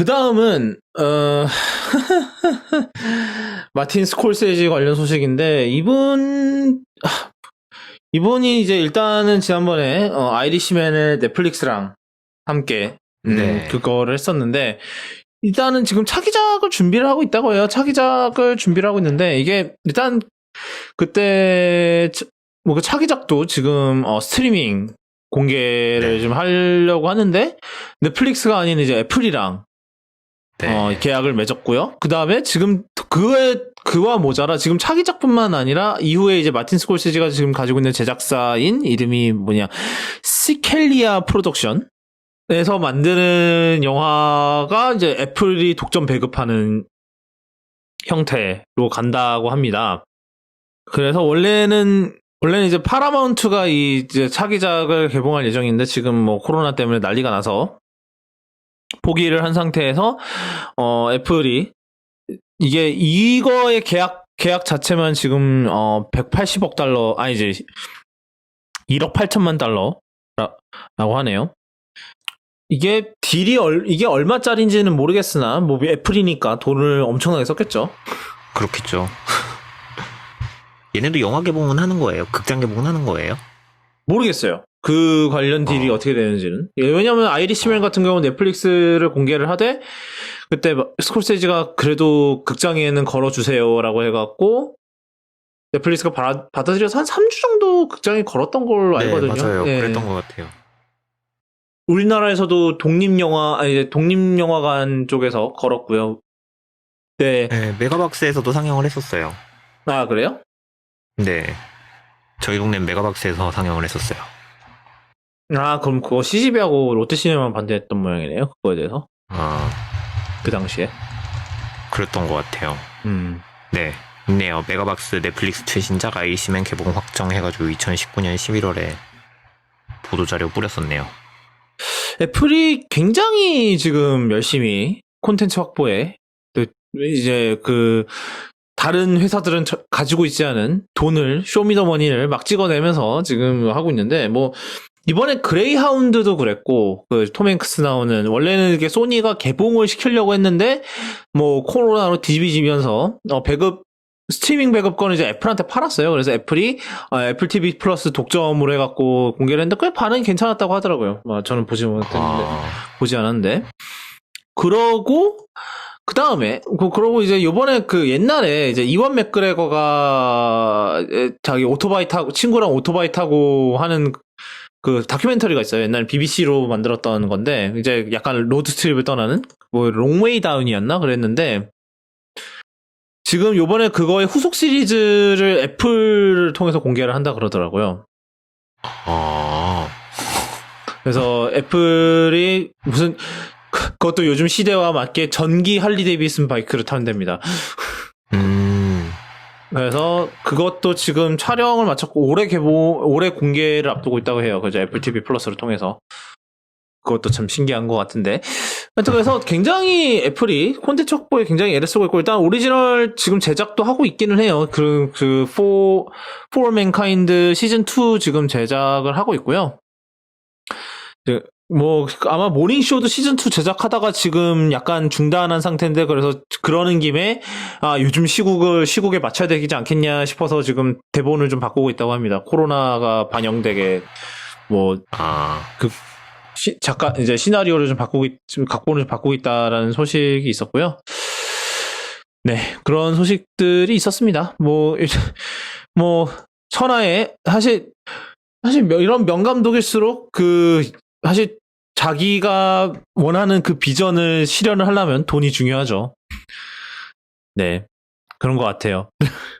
그 다음은, 어, 마틴 스콜세지 관련 소식인데, 이분, 아, 이분이 이제 일단은 지난번에, 어, 아이리시맨의 넷플릭스랑 함께, 음, 네. 그거를 했었는데, 일단은 지금 차기작을 준비를 하고 있다고 해요. 차기작을 준비를 하고 있는데, 이게, 일단, 그때, 뭐 그 차기작도 지금, 어, 스트리밍 공개를 네. 좀 하려고 하는데, 넷플릭스가 아닌 이제 애플이랑, 네. 어, 계약을 맺었고요. 그 다음에 지금 그에 그와 모자라 지금 차기작뿐만 아니라 이후에 이제 마틴 스콜세지가 지금 가지고 있는 제작사인 이름이 뭐냐 시켈리아 프로덕션 에서 만드는 영화가 이제 애플이 독점 배급하는 형태로 간다고 합니다. 그래서 원래는 원래는 이제 파라마운트가 이 이제 차기작을 개봉할 예정인데 지금 뭐 코로나 때문에 난리가 나서 포기를 한 상태에서 어 애플이 이게 이거의 계약 계약 자체만 지금 어 180억 달러 아니 이제 1억 8천만 달러라고 하네요. 이게 딜이 얼, 이게 얼마짜리인지는 모르겠으나 뭐 애플이니까 돈을 엄청나게 썼겠죠. 그렇겠죠. 얘네도 영화 개봉은 하는 거예요? 극장 개봉은 하는 거예요? 모르겠어요. 그 관련 딜이 어. 어. 떻게 되는지는. 예, 왜냐면 아이리시맨 같은 경우는 넷플릭스를 공개를 하되 그때 막 스콜세지가 그래도 극장에는 걸어주세요라고 해갖고 넷플릭스가 받아, 받아들여서 한 3주 정도 극장에 걸었던 걸로 알거든요. 네, 맞아요. 예. 그랬던 것 같아요. 우리나라에서도 독립영화, 아니, 독립영화관 쪽에서 걸었고요. 네. 네, 메가박스에서도 상영을 했었어요. 아, 그래요? 네. 저희 동네 메가박스에서 상영을 했었어요. 아, 그럼 그거 CGV하고 롯데시네마 반대했던 모양이네요. 그거에 대해서. 아, 그 당시에. 그랬던 것 같아요. 음. 네. 있네요. 메가박스 넷플릭스 최신작 아이시맨 개봉 확정해가지고 2019년 11월에 보도자료 뿌렸었네요. 애플이 굉장히 지금 열심히 콘텐츠 확보에 또 이제 그 다른 회사들은 저- 가지고 있지 않은 돈을 쇼미더머니를 막 찍어내면서 지금 하고 있는데 뭐 이번에 그레이하운드도 그랬고 그톰 행크스 나오는 원래는 이게 소니가 개봉을 시키려고 했는데 뭐 코로나로 뒤집어지면서 어 배급 스트리밍 배급권을 이제 애플한테 팔았어요. 그래서 애플이 아, 애플 TV 플러스 독점으로 해갖고 공개를 했는데 꽤 반응이 괜찮았다고 하더라고요. 뭐 저는 보지 못했는데 아, 보지 않았는데 그러고 그 다음에 그 그러고 이제 요번에 그 옛날에 이제 이원 맥그레거가 에, 자기 오토바이 타고 친구랑 오토바이 타고 하는 그 다큐멘터리가 있어요. 옛날 BBC로 만들었던 건데 이제 약간 로드 트립을 떠나는 뭐 롱웨이 다운이었나 그랬는데 지금 요번에 그거의 후속 시리즈를 애플을 통해서 공개를 한다 그러더라고요. 아, 그래서 애플이 무슨 그- 그것도 요즘 시대와 맞게 전기 할리 데이비슨 바이크를 탄답니다. 음, 그래서 그것도 지금 촬영을 마쳤고 올해 개봉 올해 공개를 앞두고 있다고 해요. 그죠 애플 TV 플러스를 통해서 그것도 참 신기한 것 같은데. 하여튼 그래서 굉장히 애플이 콘텐츠 확보에 굉장히 애를 쓰고 있고 일단 오리지널 지금 제작도 하고 있기는 해요. 그, 그, For, For Mankind 시즌 2 지금 제작을 하고 있고요. 그, 뭐, 아마 모닝쇼도 시즌 2 제작하다가 지금 약간 중단한 상태인데, 그래서 그러는 김에, 아, 요즘 시국을, 시국에 맞춰야 되지 않겠냐 싶어서 지금 대본을 좀 바꾸고 있다고 합니다. 코로나가 반영되게, 뭐, 아, 시, 작가, 이제 시나리오를 좀 바꾸고, 있- 지금 각본을 좀 바꾸고 있다라는 소식이 있었고요. 네, 그런 소식들이 있었습니다. 뭐, 일단 뭐, 천하에, 사실, 사실 명- 이런 명감독일수록 그, 사실 자기가 원하는 그 비전을 실현을 하려면 돈이 중요하죠. 네, 그런 것 같아요.